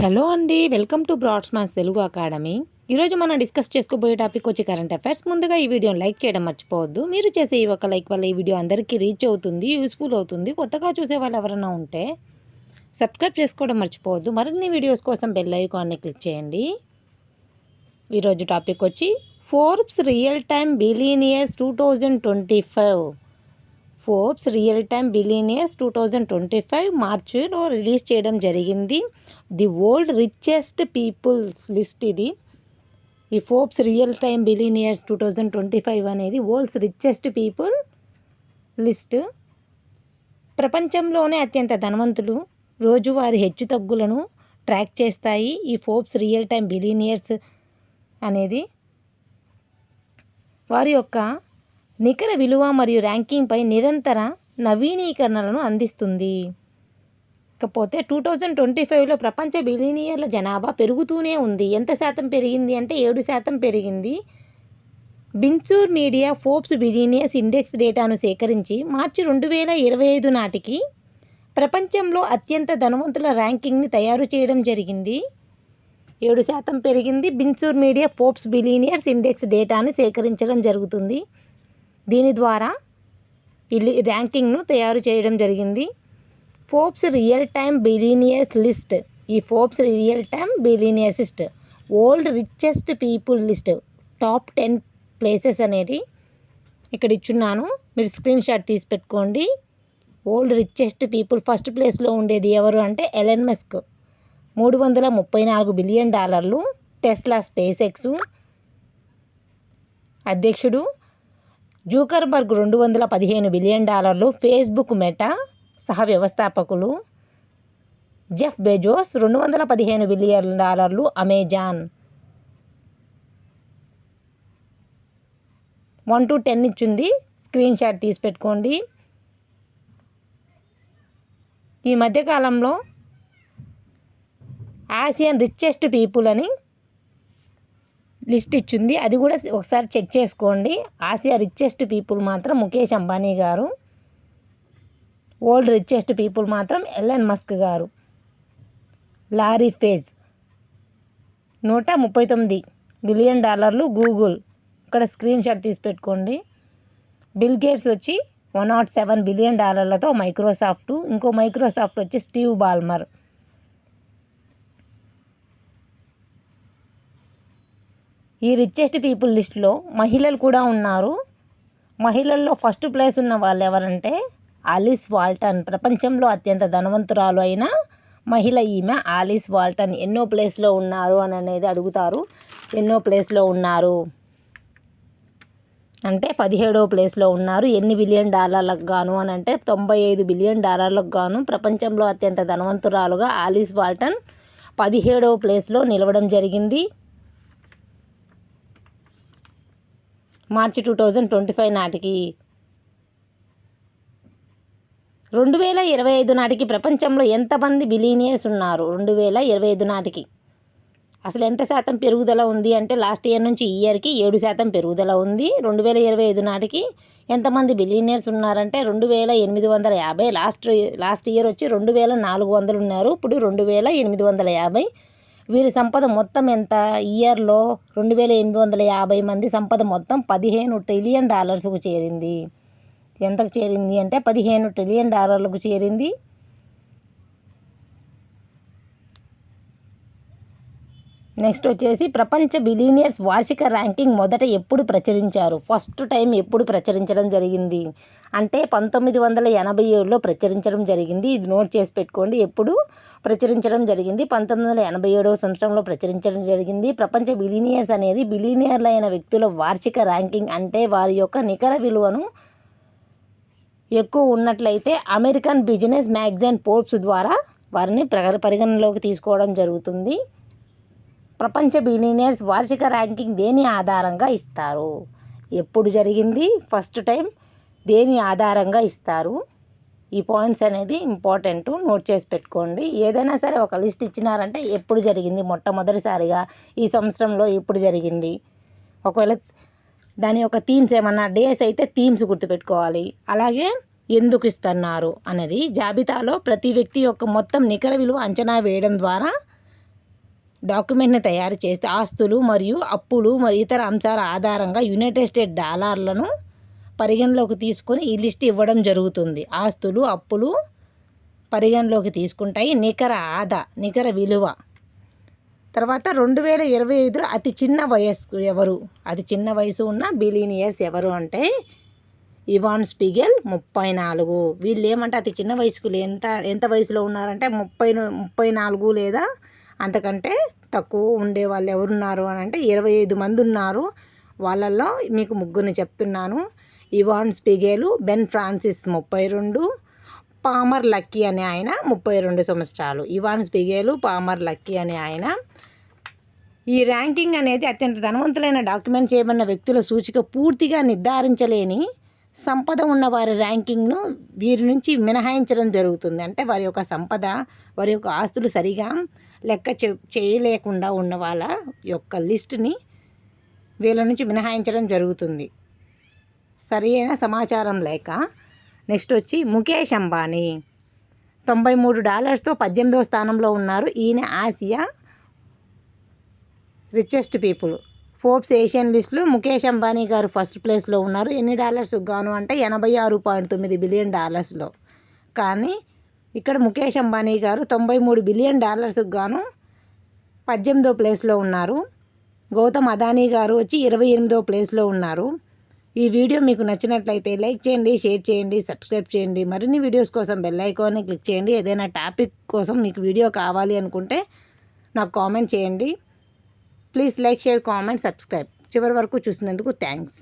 Hello అండి welcome to Bradsman's Telugu academy. ఈరోజు మనం డిస్కస్ చేసుకోబోయే టాపిక్ వచ్చి కరెంట్ అఫైర్స్ ముందుగా ఈ వీడియోని లైక్ చేయడం మర్చిపోవద్దు. మీరు చేసే ఈ ఒక లైక్ వల్ల ఈ వీడియో అందరికీ రీచ్ అవుతుంది యూస్ఫుల్ అవుతుంది. కొత్తగా చూసే వాళ్ళు ఎవరైనా ఉంటే సబ్స్క్రైబ్ చేసుకోవడం మర్చిపోవద్దు. మరిన్ని వీడియోస్ కోసం బెల్ ఐకాన్ని క్లిక్ చేయండి. ఈరోజు టాపిక్ వచ్చి Forbes real time billionaires two thousand twenty five Forbes real time billionaires two thousand twenty five మార్చిలో రిలీజ్ చేయడం జరిగింది. The world richest peoples list ఇది. ఈ Forbes real time billionaires two thousand twenty five అనేది world's richest people list. ప్రపంచంలోనే అత్యంత ధనవంతులు రోజువారి హెచ్చుతగ్గులను ట్రాక్ చేస్తాయి ఈ ఫోర్బ్స్ రియల్ టైమ్ బిలీనియర్స్ అనేది. వారి యొక్క నికర విలువ మరియు ర్యాంకింగ్పై నిరంతర నవీనీకరణలను అందిస్తుంది. ఇకపోతే టూ థౌజండ్ ట్వంటీ ఫైవ్లో ప్రపంచ బిలీనియర్ల జనాభా పెరుగుతూనే ఉంది. ఎంత శాతం పెరిగింది అంటే ఏడు శాతం పెరిగింది. బిన్చూర్ మీడియా ఫోర్బ్స్ బిలీనియర్స్ ఇండెక్స్ డేటాను సేకరించి మార్చి రెండు వేల ఇరవై ఐదు నాటికి ప్రపంచంలో అత్యంత ధనవంతుల ర్యాంకింగ్ని తయారు చేయడం జరిగింది. ఏడు శాతం పెరిగింది బించూర్ మీడియా ఫోర్బ్స్ బిలీనియర్స్ ఇండెక్స్ డేటాని సేకరించడం జరుగుతుంది. దీని ద్వారా ఈ ర్యాంకింగ్ను తయారు చేయడం జరిగింది. Forbes real time billionaires list. ఈ Forbes real time billionaires list. World richest people list. Top ten places అనేది ఇక్కడ ఇచ్చున్నాను. మీరు స్క్రీన్ షాట్ తీసి పెట్టుకోండి. ఓల్డ్ రిచెస్ట్ పీపుల్ ఫస్ట్ ప్లేస్లో ఉండేది ఎవరు అంటే ఎలెన్ మెస్క్. మూడు వందల ముప్పై నాలుగు బిలియన్ డాలర్లు. టెస్లా స్పేస్ ఎక్స్ అధ్యక్షుడు జూకర్బర్గ్ రెండు వందల పదిహేను బిలియన్ డాలర్లు ఫేస్బుక్ మెటా సహ వ్యవస్థాపకులు జెఫ్ బెజోస్ రెండు వందల పదిహేను బిలియన్ డాలర్లు అమెజాన్. వన్ టు టెన్ ఇచ్చింది. స్క్రీన్ షాట్ తీసి పెట్టుకోండి. ఈ మధ్యకాలంలో ఆసియన్ రిచెస్ట్ పీపుల్ అని లిస్ట్ ఇచ్చింది. అది కూడా ఒకసారి చెక్ చేసుకోండి. ఆసియా రిచెస్ట్ పీపుల్ మాత్రం ముఖేష్ అంబానీ గారు ఓల్డ్ రిచెస్ట్ పీపుల్ మాత్రం ఎల్ఎన్ మస్క్ గారు. లారీ ఫేజ్ నూట ముప్పై తొమ్మిది బిలియన్ డాలర్లు గూగుల్. ఇక్కడ స్క్రీన్ షాట్ తీసి పెట్టుకోండి. బిల్ గేట్స్ వచ్చి వన్ నాట్ సెవెన్ బిలియన్ డాలర్లతో మైక్రోసాఫ్ట్. ఇంకో మైక్రోసాఫ్ట్ వచ్చి స్టీవ్ బాల్మర్. ఈ రిచెస్ట్ పీపుల్ లిస్ట్లో మహిళలు కూడా ఉన్నారు. మహిళల్లో ఫస్ట్ ప్లేస్ ఉన్న వాళ్ళు ఎవరంటే ఆలిస్ వాల్టన్ ప్రపంచంలో అత్యంత ధనవంతురాలు అయిన మహిళ ఈమె ఆలిస్ వాల్టన్ ఎన్నో ప్లేస్లో ఉన్నారు అని అనేది అడుగుతారు. ఎన్నో ప్లేస్లో ఉన్నారు? అంటే పదిహేడో ప్లేస్లో ఉన్నారు. ఎన్ని బిలియన్ డాలర్లకు గాను అని అంటే తొంభై ఐదు బిలియన్ డాలర్లకు గాను ప్రపంచంలో అత్యంత ధనవంతురాలుగా ఆలిస్ వాల్టన్ పదిహేడవ ప్లేస్లో నిలవడం జరిగింది. March two thousand twenty five నాటికి. రెండు వేల ఇరవై ఐదు నాటికి ప్రపంచంలో ఎంతమంది బిలీనియర్స్ ఉన్నారు? రెండు వేల ఇరవై ఐదు నాటికి. అసలు ఎంత శాతం పెరుగుదల ఉంది అంటే లాస్ట్ ఇయర్ నుంచి ఈ ఇయర్కి ఏడు శాతం పెరుగుదల ఉంది. రెండు వేల ఇరవై ఐదు నాటికి ఎంతమంది బిలీనియర్స్ ఉన్నారంటే రెండు వేల ఎనిమిది వందల యాభై లాస్ట్ లాస్ట్ ఇయర్ వచ్చి రెండు వేల నాలుగు వందలు ఉన్నారు. ఇప్పుడు రెండు వేల ఎనిమిది వందల యాభై వీరి సంపద మొత్తం ఎంత? ఇయర్లో రెండు వేల ఎనిమిది వందల యాభై మంది సంపద మొత్తం పదిహేను ట్రిలియన్ డాలర్స్కు చేరింది. ఎంతకు చేరింది అంటే పదిహేను ట్రిలియన్ డాలర్లకు చేరింది. నెక్స్ట్ వచ్చేసి ప్రపంచ బిలీనియర్స్ వార్షిక ర్యాంకింగ్ మొదట ఎప్పుడు ప్రచురించారు? ఫస్ట్ టైం ఎప్పుడు ప్రచురించడం జరిగింది? అంటే పంతొమ్మిది వందల ఎనభై ఏడులో ప్రచురించడం జరిగింది. ఇది నోట్ చేసి పెట్టుకోండి. ఎప్పుడు ప్రచురించడం జరిగింది? పంతొమ్మిది వందల ఎనభై ఏడవ సంవత్సరంలో ప్రచురించడం జరిగింది. ప్రపంచ బిలీనియర్స్ అనేది బిలీనియర్లైన వ్యక్తుల వార్షిక ర్యాంకింగ్ అంటే వారి యొక్క నికర విలువను ఎక్కువ ఉన్నట్లయితే అమెరికన్ బిజినెస్ మ్యాగజైన్ పోర్బ్స్ ద్వారా వారిని పరిగణనలోకి తీసుకోవడం జరుగుతుంది. ప్రపంచ బిలీనియర్స్ వార్షిక ర్యాంకింగ్ దేని ఆధారంగా ఇస్తారు? ఎప్పుడు జరిగింది? ఫస్ట్ టైం దేని ఆధారంగా ఇస్తారు? ఈ పాయింట్స్ అనేది ఇంపార్టెంట్ నోట్ చేసి పెట్టుకోండి. ఏదైనా సరే ఒక లిస్ట్ ఇచ్చినారంటే ఎప్పుడు జరిగింది? మొట్టమొదటిసారిగా ఈ సంవత్సరంలో ఎప్పుడు జరిగింది? ఒకవేళ దాని యొక్క థీమ్స్ ఏమన్నా డేస్ అయితే థీమ్స్ గుర్తుపెట్టుకోవాలి. అలాగే ఎందుకు ఇస్తున్నారు అనేది జాబితాలో ప్రతి వ్యక్తి యొక్క మొత్తం నికర విలువ అంచనా వేయడం ద్వారా డాక్యుమెంట్ని తయారు చేస్తే ఆస్తులు మరియు అప్పులు మరియు ఇతర అంశాల ఆధారంగా యునైటెడ్ స్టేట్ డాలర్లను పరిగణలోకి తీసుకొని ఈ లిస్ట్ ఇవ్వడం జరుగుతుంది. ఆస్తులు అప్పులు పరిగణలోకి తీసుకుంటాయి. నికర ఆదా నికర విలువ. తర్వాత రెండు వేల ఇరవై ఐదులో అతి చిన్న వయస్సు ఎవరు? అతి చిన్న వయసు ఉన్న బిలీనియర్స్ ఎవరు అంటే ఇవాన్ స్పిగెల్ ముప్పై నాలుగు. వీళ్ళు ఏమంటే అతి చిన్న వయసుకులు ఎంత ఎంత వయసులో ఉన్నారంటే ముప్పై ముప్పై నాలుగు లేదా అంతకంటే తక్కువ ఉండే వాళ్ళు ఎవరున్నారు అని అంటే ఇరవై ఐదు మంది ఉన్నారు. వాళ్ళల్లో మీకు ముగ్గురిని చెప్తున్నాను. ఇవాన్ స్పిగేలు బెన్ ఫ్రాన్సిస్ ముప్పై రెండు పామర్ లక్కీ అనే ఆయన ముప్పై రెండు సంవత్సరాలు. ఇవాన్ స్పిగేలు పామర్ లక్కీ అనే ఆయన. ఈ ర్యాంకింగ్ అనేది అత్యంత ధనవంతులైన డాక్యుమెంట్ చేయబడిన వ్యక్తుల సూచిక పూర్తిగా నిర్ధారించలేని సంపద ఉన్న వారి ర్యాంకింగ్ను వీరి నుంచి మినహాయించడం జరుగుతుంది. అంటే వారి యొక్క సంపద వారి యొక్క ఆస్తులు సరిగా లెక్క చేయలేకుండా ఉన్న వాళ్ళ యొక్క లిస్టుని వీళ్ళ నుంచి మినహాయించడం జరుగుతుంది. సరైన సమాచారం లేక నెక్స్ట్ వచ్చి ముఖేష్ అంబానీ. తొంభై మూడు డాలర్స్తో పద్దెనిమిదవ స్థానంలో ఉన్నారు. ఈయన Asia richest people Forbes Asian లిస్టులో ముఖేష్ అంబానీ గారు ఫస్ట్ ప్లేస్లో ఉన్నారు. ఎన్ని డాలర్స్ గాను అంటే ఎనభై ఆరు పాయింట్ తొమ్మిది బిలియన్ డాలర్స్లో. కానీ ఇక్కడ ముఖేష్ అంబానీ గారు తొంభై మూడు బిలియన్ డాలర్స్కి గాను పద్దెనిమిదో ప్లేస్లో ఉన్నారు. గౌతమ్ అదానీ గారు వచ్చి ఇరవై ఎనిమిదో ప్లేస్లో ఉన్నారు. ఈ వీడియో మీకు నచ్చినట్లయితే లైక్ చేయండి షేర్ చేయండి సబ్స్క్రైబ్ చేయండి. మరిన్ని వీడియోస్ కోసం బెల్ ఐకాన్ని క్లిక్ చేయండి. ఏదైనా టాపిక్ కోసం మీకు వీడియో కావాలి అనుకుంటే నాకు కామెంట్ చేయండి. Please like share comment subscribe. చివరి వరకు చూసినందుకు థ్యాంక్స్.